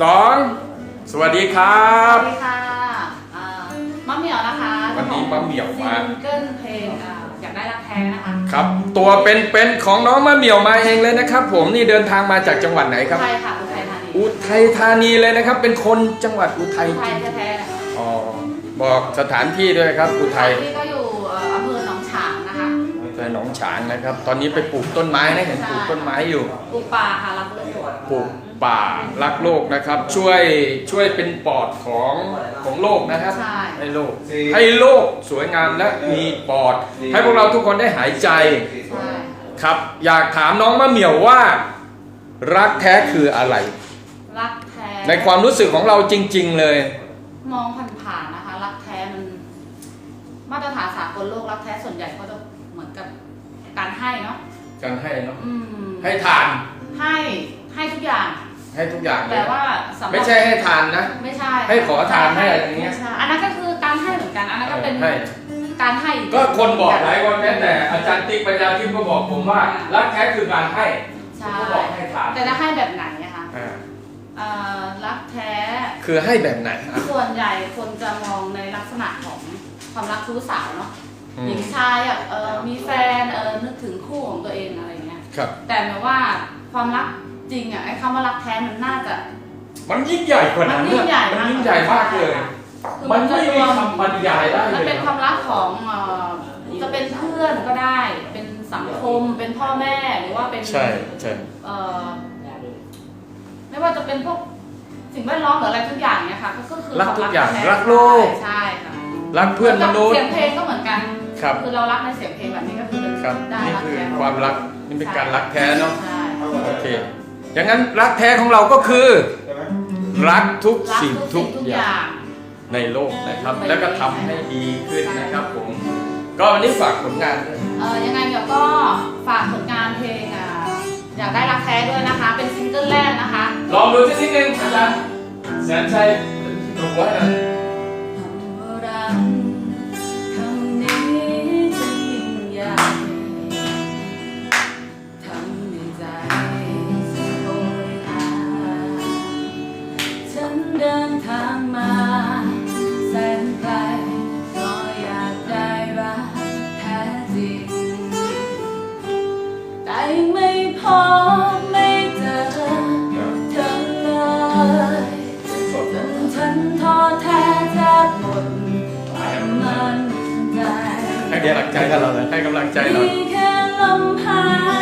สองสวัสดีครับสวัสดีค่ะอ่ามะเหมียวนะคะวันนี้มะเหมี่ยวมา ซิงเกิลเพลงอ่าอยากได้รักแท้นะคะครับ ตัวเป็นๆของน้องมะเหมี่ยวมาเองเลยนะครับ ผมนี่เดินทางมาจากจังหวัดไหนครับอุทัยค่ะอุทัยธานีอุทัยธานีเลยนะครับ เป็นคนจังหวัดอุทัยอุทัยแท้ๆนะคะอ๋อบอกสถานที่ด้วยครับอุทัยที่ก็ ฉางนะครับ ตอนนี้ไปปลูกต้นไม้นะเห็นปลูกต้นไม้อยู่ ปลูกป่าค่ะรักโลกปลูกป่ารักโลกนะครับ ช่วยช่วยเป็นปอดของของโลกนะครับใช่ให้โลก ให้โลกสวยงามและมีปอด ให้พวกเราทุกคนได้หายใจใช่ครับ อยากถามน้องมะเหมี่ยวว่า รักแท้คืออะไร รักแท้ในความรู้สึกของเราจริง ๆ เลย มองผ่านๆนะคะ รักแท้มัน มาตรฐานสากลโลกรักแท้ส่วนใหญ่เขาจะเหมือนกับการ ให้เนาะการให้เนาะอืมให้ทาน ให้ให้ทุกอย่าง ให้ทุกอย่างเลแต่ยว่าสำหรับไม่ใช่ให้ทานนะ ไม่ใช่ให้ขอทานให้อะไรอย่างเงี้ยไม่ใช่อันนั้นก็คือการให้เหมือนกันอันนั้นก็เป็นให้ การให้ก็คนบอกหลายวันแม้แต่อาจารย์ติ๊กปัญญาทิพย์ก็บอกผมว่ารักแท้คือการให้ใช่ก็บอกให้ทานแต่จะให้แบบไหนอะคะอ่าเอ่อรักแท้ คือให้แบบไหนอะส่วนใหญ่คนจะมองในลักษณะของความรักชู้สาวเนาะอื หญิมงชายอะเออมีแฟนเออนึกถึงคู่ของตัวเองอะไรเงี้ยครับ แต่หมายว่าความรักจริงอะไอ้คำว่ารักแท้มันน่าจะ มันยิ่งใหญ่กว่ามันั้นยิ่งใหญ่มันมากยิ่งใหญ่มากเลย คือมันจะไม่รมีวมคำบรรยายได้มันเลเป็ยนความรักของเอ่อจะเป็นเพื่อนก็ได้ เป็นสังคมเป็นพ่อแม่หรือว่าเป็นใช่ใช่ เอ่อไม่ว่าจะเป็นพวกสิ่งแวดล้อมหรืออะไรทุกอย่างเนี่ยค่ะก็ก็คือรักทุกอย่างควมรักโลก ใช่ค่ะรักเพื่อนมนุษย์ เสียงเพลงก็เหมือนกัน ครับคือเรารักในเสียงเพลงแบบนี้ก็คือเป็นครับได้นี่รักคือแท้ความรักนี่เป็นการรักแท้เนาะใช่โอเคอย่างนั้นรักแท้ของเราก็คือรักทุกรักสิ่งทุกทุสิ่กงทุกออย่าง ย่างงในโลกนะครับ แล้วก็ทำให้ดีขึ้นนะครับผม ก็วันนี้ฝากผลงานด้วย เออยังไงเดี๋ยวก็ฝากผลงานเพลงอะอยากได้รักแท้ด้วยนะคะ เป็นซิงเกิลแรกนะคะ ลองดูสักนิดนึงอาจารย์แสนชัยหนูไว้หน่อางมาแสนไกลก็อยากได้รักแท้จริง แต่ยังไม่พอไม่เจอเธอเลยจนฉันท้อแท้แทบหมดมันใจให้กำลังใจเราเลยให้กำลังใจเรามีแค่ลมหาย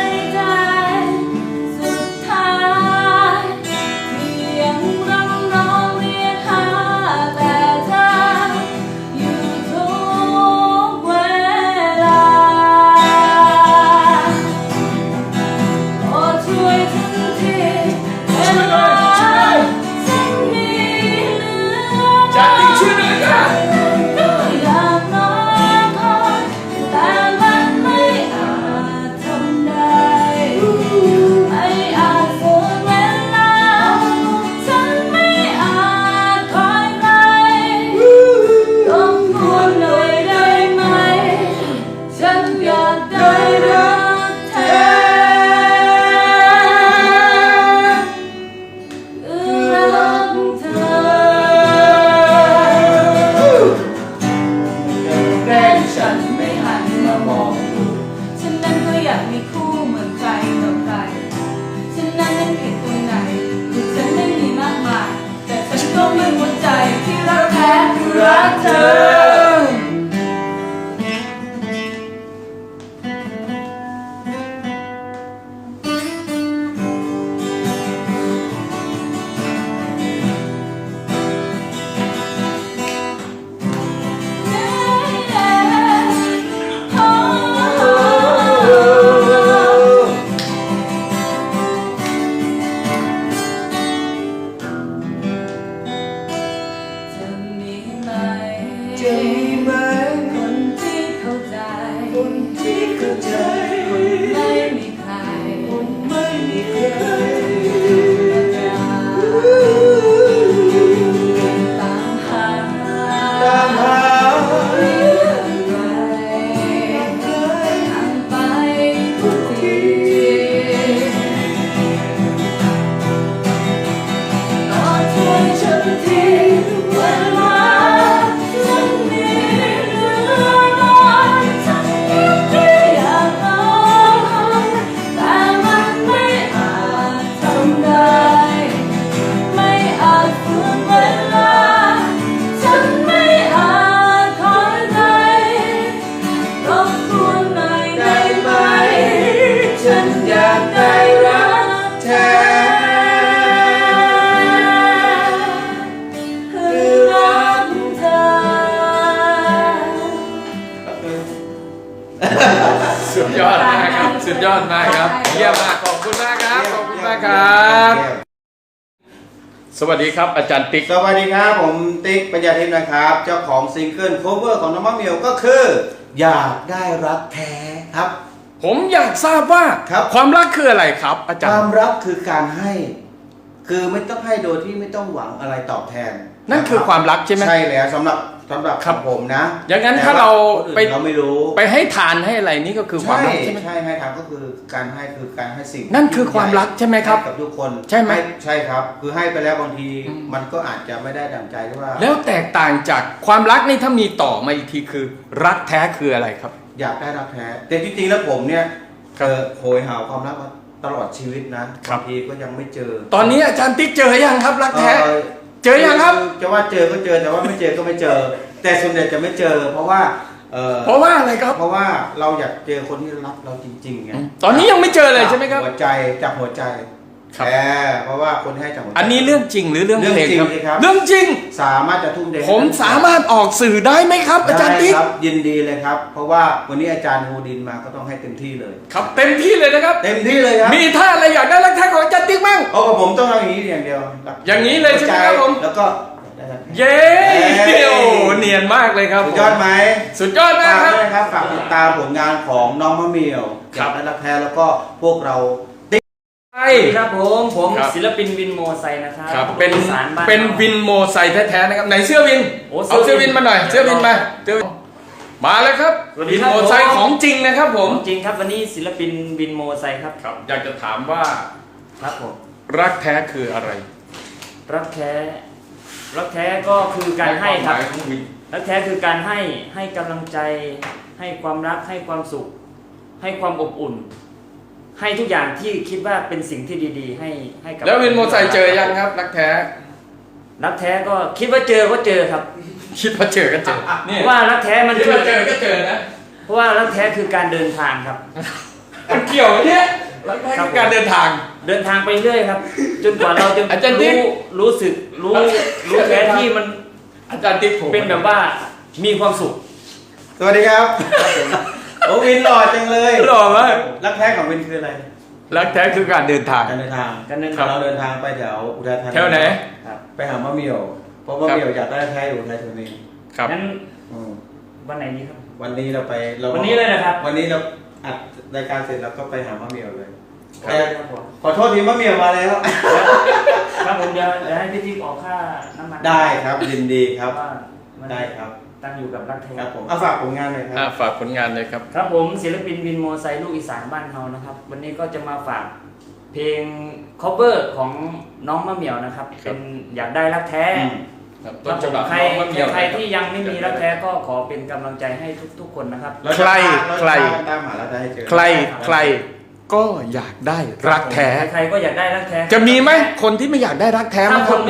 ฉันก็มีหัวใจที่รักแท้คือรักเธอ สุดยอดมากครับใช่เยี่ยมมาก ขอบคุณมากครับ ขอบคุณมากครับ สวัสดีครับอาจารย์ติ๊ก สวัสดีครับผมติ๊กปัญญาทิพย์นะครับ เจ้าของซิงเกิลโคเวอร์ของน้องมะเหมียวก็คือ อยากได้รักแท้ครับ ผมอยากทราบว่า ครับ ความรักคืออะไรครับ อาจารความย์รักคือการให้ คือไม่ต้องให้โดยที่ไม่ต้องหวังอะไรตอบแทนนั่นคือความรักใช่ไหม ใช่แล้วสำหรับสำหรับครับ ผมนะอย่างนั้นแต่ถ้าเราคนอื่นไปเราไม่รู้ไปให้ทานให้อะไรนี่ก็คือความใช่รักใช่ไหม ใช่ให้ทางก็คือการให้คือการให้สิ่งนั่นคือความรักใช่ไหมครับให้กับทุกคนใช่ไหมใช่ครับ คือให้ไปแล้วบางทีอืม มันก็อาจจะไม่ได้ดังใจหรือว่า แล้วแตกต่างจากความรักนี่ถ้ามีต่อมาอีกทีคือ รักแท้คืออะไรครับ อยากได้รักแท้แต่จริงๆแล้วผมเนี่ยครับเออโหยหาความรักมา ตลอดชีวิตนะครับ บางทีก็ยังไม่เจอตอนนี้อาจารย์ติ๊กเจอยังครับรักแท้ เอ่อเจอยังครับ จะว่าเจอก็เจอแต่ว่าไม่เจอก็ไม่เจอ แต่ส่วนใหญ่จะไม่เจอ เพราะว่าเออเพราะว่าอะไรครับ เพราะว่าเราอยากเจอคนที่รักเราจริงๆไงตอนนี้ยังไม่เจอเลยใช่ไหมครับจากหัวใจจากหัวใจ ครับแหมเพราะว่าคนที่ให้จากหัวใจ อันนี้เรื่องจริงหรือเรื่องเพลงครับเรื่องจริงสิครับ เรื่องจริง สามารถจะทุ่มเทให้ผมสามารถออกสื่อได้ไหมครับ อาจารย์ติ๊กได้ครับยินดีเลยครับ เพราะว่าวันนี้อาจารย์ฮูดินมาก็ต้องให้เต็มที่เลย ครับ เต็มที่เลยนะครับ เต็มที่เลยครับมีท่าอะไรอยากได้รักแท้ของอาจารย์ติ๊กบ้าง โอ้กับผมต้องทำอย่างนี้อย่างเดียวอย่างนี้เลยใช่ไหมครับผม แล้วก็เย้เย้โอ้เนียนมากเลยครับสุดยอดไหมสุดยอดมากฝากครับ ด้วยนะครับฝากติดตามผลงานของน้องมะเหมียวครับจากรักแท้แล้วก็พวกเรา ใช่สวัสดีครับผมผมครับ ศิลปินวินโมไซค์นะครับครับเป็นอีสารบ้านเป็นรา วินโมไซค์แท้ๆนะครับไหนเสื้อวินโอ้เอาเสื้อวินมาหน่อยเสื้เสื้ออวิวินนมาเสื้อวินมาแล้วครับสวัสดีวินครับโมไซค์ผม ของจริงนะครับผผมมจริงครับวันนี้ศิลปินวินโมไซค์ครับครับอยากจะถามว่าครับผมรักแท้คืออะไรรักแท้รักแท้ก็คือการให้ครับในวามมายของวินรักแท้คือการให้ให้กำลังใจ ให้ความรักให้ความสุข ให้ความอบอุ่น ให้ทุกอย่างที่คิดว่าเป็นสิ่งที่ดีๆ ให้ให้กับแล้ววินโมไซค์เจอยังครับรักแท้รักแท้ก็คิดว่าเจอก็เจอครับคิดว่าเจอก็เจอเพนี่ราะว่ารักแท้มันคิดคือว่าเจอก็เจอนะเพราะว่ารักแท้คือการเดินทางครับ มันเกี่ยวไหมเนี่ยรักแท้คือการเดินทาง เดินทางไปเรื่อยครับ จนกว่าเราจะอาจารย์ติ๊ก รู้รู้สึกรู้รู้แท้ที่มันอาจารย์ติ๊กผมเป็นแบบว่ามีความสุข สวัสดีครับ โอ้วินหล่อจังเลยหล่อมาก รักแท้ของวินคืออะไรรักแท้คือการเดินทาง การเดินทางการเดินครัทาบงเราเดินทางไปแถวอุทัยธานีแถวไหนครับไปหามะเหมียวเพราะมะเหมียวอยากได้แท้อยู่อุทัยธานีครับงั้นอืมวันไหนนี้ครับ วันนี้เราไปเราวันนี้เลยนะครับ วันนี้เราอัดรายการเสร็จแล้วก็ไปหามะเหมียวเลยครับ แต่ขอโทษทีมะเหมียวมาแล้ว ครับผมเดี๋ยวเดี๋ยวให้พี่จิ๊กออกค่าน้ำมันได้ครับยินดีครับ ว่ามันได้ครับ ตั้งอยู่กับรักแท้ครับผมเอาฝากผลงานหน่อยคอะรับ ฝากผลงานเลยครับ ครับผมศิลปินวินโมไซลูกอีสานบ้านเฮานะครับ วันนี้ก็จะมาฝากเพลง cover ของน้องมะเหมียวนะครับ ครับ เป็นอยากได้รักแท้อืม ครับคต้รันบผฉมบับใครน้องมะเหมียวใครที่ยังไม่มีรักแท้ก็ขอเป็นกำลังใจให้ทุก ๆ คนนะครับเราจะใครเราจะใคร ตามหาแล้วได้ให้เจอ ใครใครก็อยากได้รักแท้ ใครๆก็อยากได้รักแท้ จะมีไหมคนที่ไม่อยากได้รักแท้ถ้ามั้งคนรับ